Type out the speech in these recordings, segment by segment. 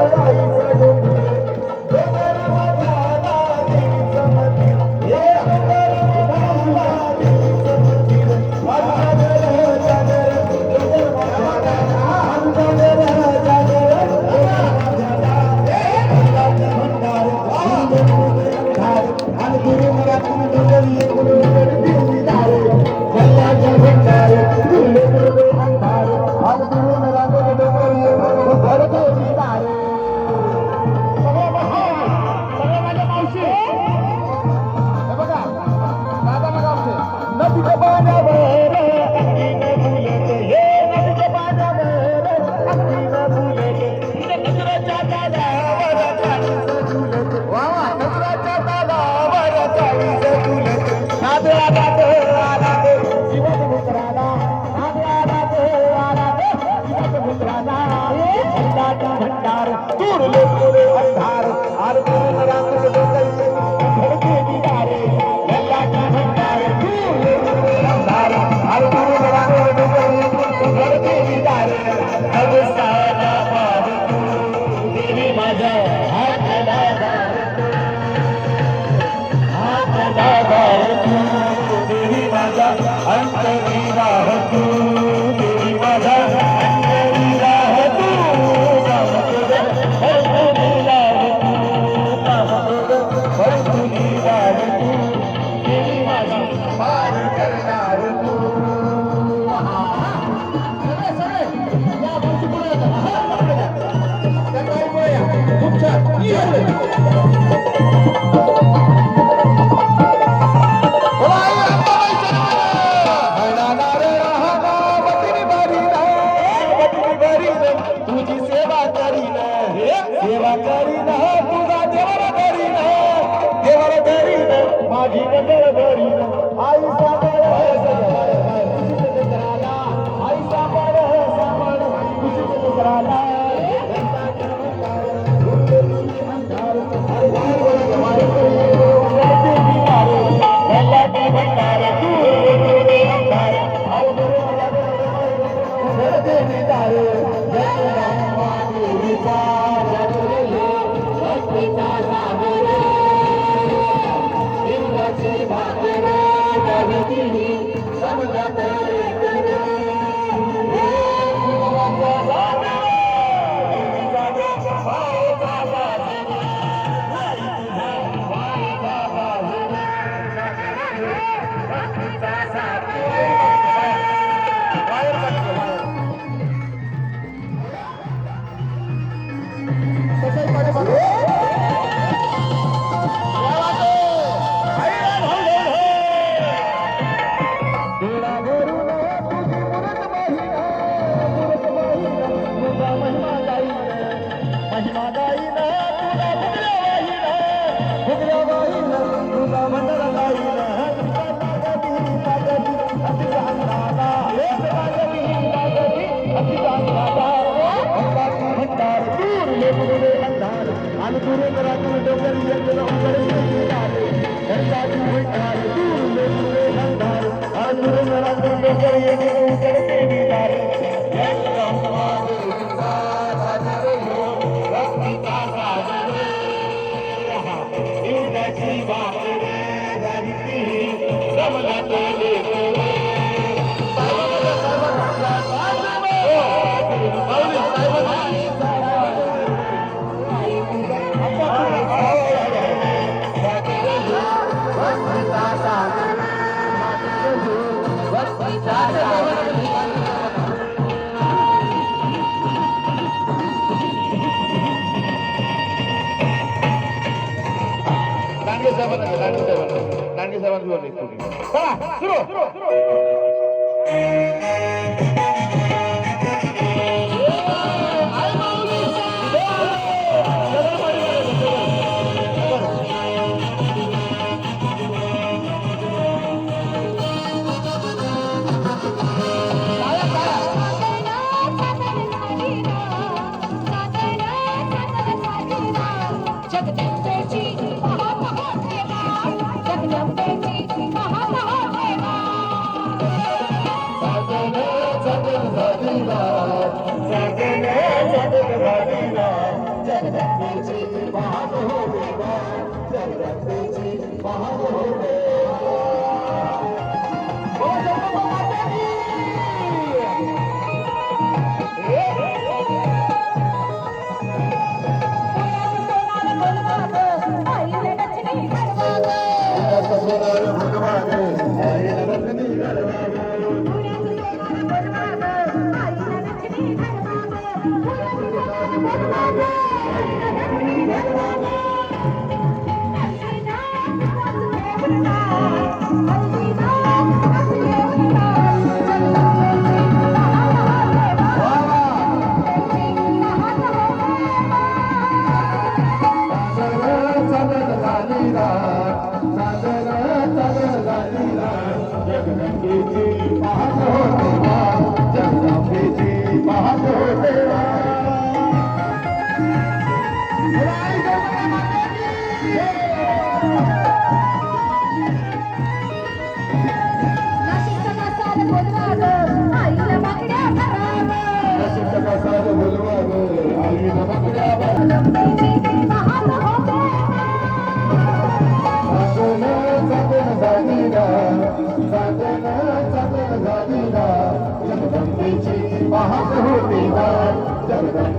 ¡Ay! করলো जी की आई समजत अंधार に来る。Amado,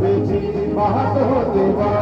होते देवा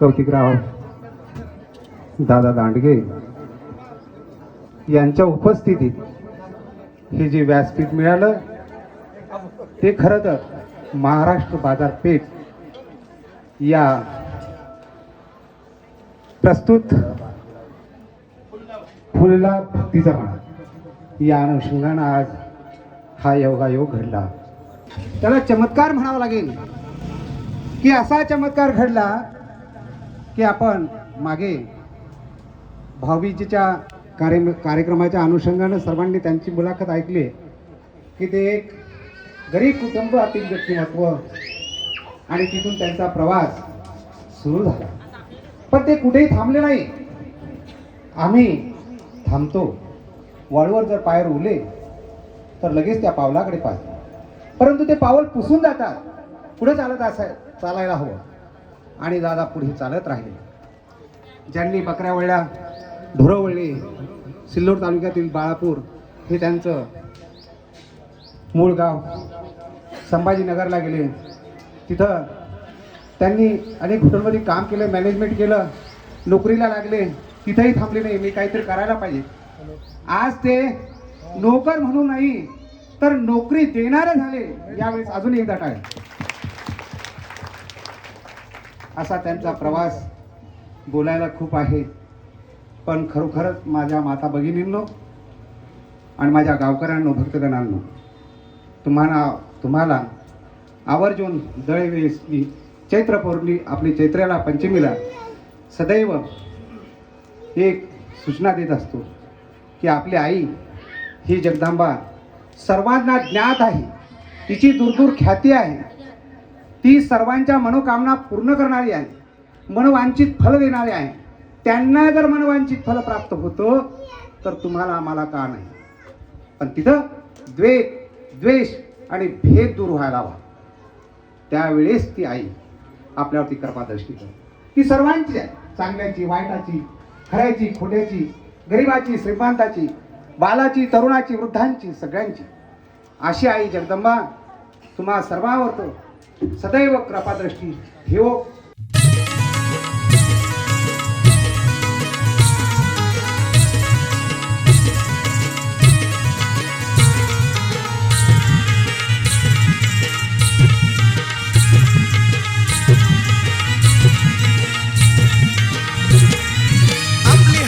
कौतिकराव दादा दांडगे यांच्या उपस्थितीत हे जे व्यासपीठ मिळालं ते खरं तर महाराष्ट्र बाजारपेठ या प्रस्तुत फुलला भक्तीचा म्हणा. या अनुषंगानं आज हा योगायोग घडला. त्याला चमत्कार म्हणावा लागेल की असा चमत्कार घडला की आपण मागे भाऊबीजेच्या कार्य कार्यक्रमाच्या अनुषंगानं सर्वांनी त्यांची मुलाखत ऐकली की ते एक गरीब कुटुंबातील व्यक्तिमत्व आणि तिथून त्यांचा प्रवास सुरू झाला. पण ते कुठेही थांबले नाही. आम्ही थांबतो. वळवर जर पायर उरले तर लगेच त्या पावलाकडे पाहतो. परंतु ते पाऊल पुसून जातात. पुढे चालत असाय चालायला हवं. आणि दादा पुढे चालत राहिले. ज्यांनी बकऱ्या वळल्या ढोरं वळली सिल्लोड तालुक्यातील बाळापूर हे त्यांचं मूळ गाव. संभाजीनगरला गेले. तिथं त्यांनी अनेक हॉटेलमध्ये काम केलं मॅनेजमेंट केलं नोकरीला लागले. तिथंही थांबले नाही. मी काहीतरी करायला पाहिजे. आज ते नोकर म्हणून नाही तर नोकरी देणारे झाले. यावेळेस अजून एकदा टाळ असा त्यांचा प्रवास बोलायला खूप आहे. पण खरोखरच माझ्या माता भगिनींनो आणि माझ्या गावकऱ्यांनो भक्तगणांनो तुम्हाला तुम्हाला आवर्जून दळवेसनी चैत्र पौर्णी आपली चैत्र्याला पंचमीला सदैव एक सूचना देत असतो की आपली आई ही जगदंबा सर्वांना ज्ञात आहे. तिची दूरदूर ख्याती आहे. ती सर्वांच्या मनोकामना पूर्ण करणारी आहे. मनवांचित फल देणारी आहे. त्यांना जर मनवांचित फल प्राप्त होतं तर तुम्हाला आम्हाला का नाही? पण तिथं द्वेष द्वेष आणि भेद दूर व्हायला हवा. त्यावेळेस ती आई आपल्यावरती कृपादृष्टी करते. ती सर्वांची आहे. चांगल्याची वाईटाची खऱ्याची खोट्याची गरिबाची श्रीमंताची बालाची तरुणाची वृद्धांची सगळ्यांची. अशी आई जगदंबा तुम्हा सर्वावरतो सदैव कृपादृष्टी। ठेवो आपली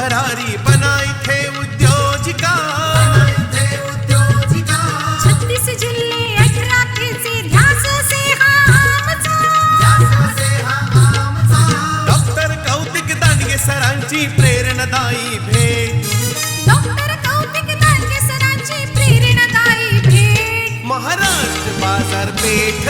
भरारी बना इथे उद्योजिका। छत्तीस जिल्हे अठरा केचे ध्यास से हा आमचा डॉक्टर कौतिक दांडगे सरांची प्रेरणादायी भेट। डॉक्टर कौतिक दांडगे सरांची प्रेरणादायी भेट। महाराष्ट्र बाजारपेठ